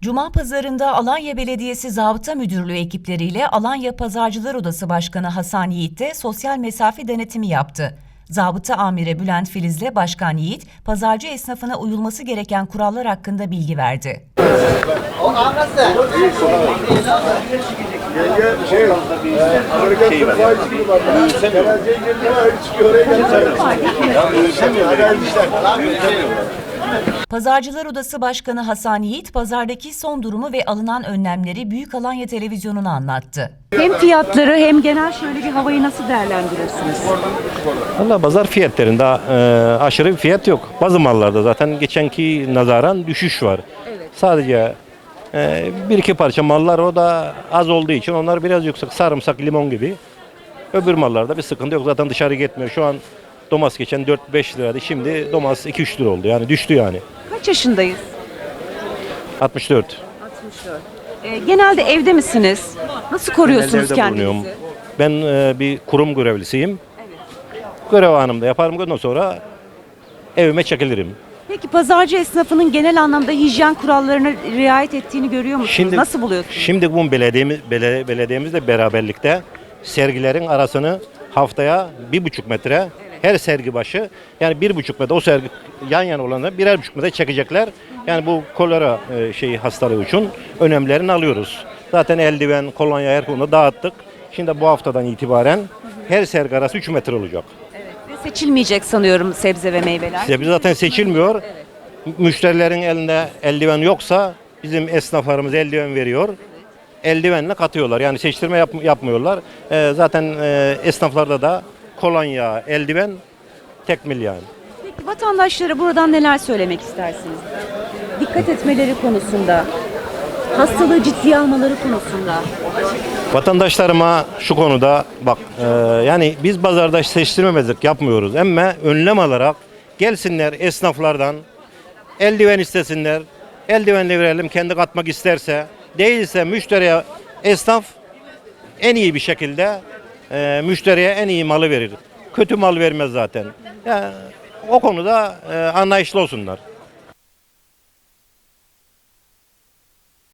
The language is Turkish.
Cuma pazarında Alanya Belediyesi Zabıta Müdürlüğü ekipleriyle Alanya Pazarcılar Odası Başkanı Hasan Yiğit de sosyal mesafe denetimi yaptı. Zabıta Amiri Bülent Filiz'le Başkan Yiğit, pazarcı esnafına uyulması gereken kurallar hakkında bilgi verdi. Pazarcılar Odası Başkanı Hasan Yiğit, pazardaki son durumu ve alınan önlemleri Büyük Alanya Televizyonu'na anlattı. Hem fiyatları hem genel şöyle bir havayı nasıl değerlendirirsiniz? Valla pazar fiyatlarında e, aşırı bir fiyat yok. Bazı mallarda zaten geçenki nazaran düşüş var. Sadece e, bir iki parça mallar o da az olduğu için onlar biraz yüksek. Sarımsak, limon gibi. Öbür mallarda bir sıkıntı yok. Zaten dışarı gitmiyor. Şu an domates geçen 4-5 liraydı. Şimdi domates 2-3 lira oldu. Yani düştü yani. Kaç yaşındayız? 64. 64. Ee, genelde evde misiniz? Nasıl koruyorsunuz Evde kendinizi? bulunuyorum. Ben e, bir kurum görevlisiyim. Görev anımda yaparım. Ondan sonra evime çekilirim. Peki pazarcı esnafının genel anlamda hijyen kurallarına riayet ettiğini görüyor musunuz? Nasıl buluyorsunuz? Şimdi bu belediyemiz, bele- belediyemizle beraberlikte sergilerin arasını haftaya bir buçuk metre her sergi başı yani bir buçuk metre o sergi yan yana olanı birer buçuk metre çekecekler. Yani bu kolera e, şeyi hastalığı için önemlerini alıyoruz. Zaten eldiven, kolonya her konuda dağıttık. Şimdi bu haftadan itibaren her sergi arası 3 metre olacak. Ve seçilmeyecek sanıyorum sebze ve meyveler. Sebze zaten seçilmiyor. Müşterilerin elinde eldiven yoksa bizim esnaflarımız eldiven veriyor. Eldivenle katıyorlar. Yani seçtirme yap- yapmıyorlar. Ee, zaten e, esnaflarda da kolonya, eldiven tekmil yani. Peki vatandaşlara buradan neler söylemek istersiniz? Dikkat etmeleri konusunda, hastalığı ciddiye almaları konusunda. Vatandaşlarıma şu konuda bak e, yani biz pazarda seçtirmemezlik yapmıyoruz ama önlem alarak gelsinler esnaflardan eldiven istesinler. Eldivenle verelim kendi katmak isterse. Değilse müşteriye esnaf en iyi bir şekilde e, müşteriye en iyi malı verir. Kötü mal vermez zaten. Ya, o konuda e, anlayışlı olsunlar.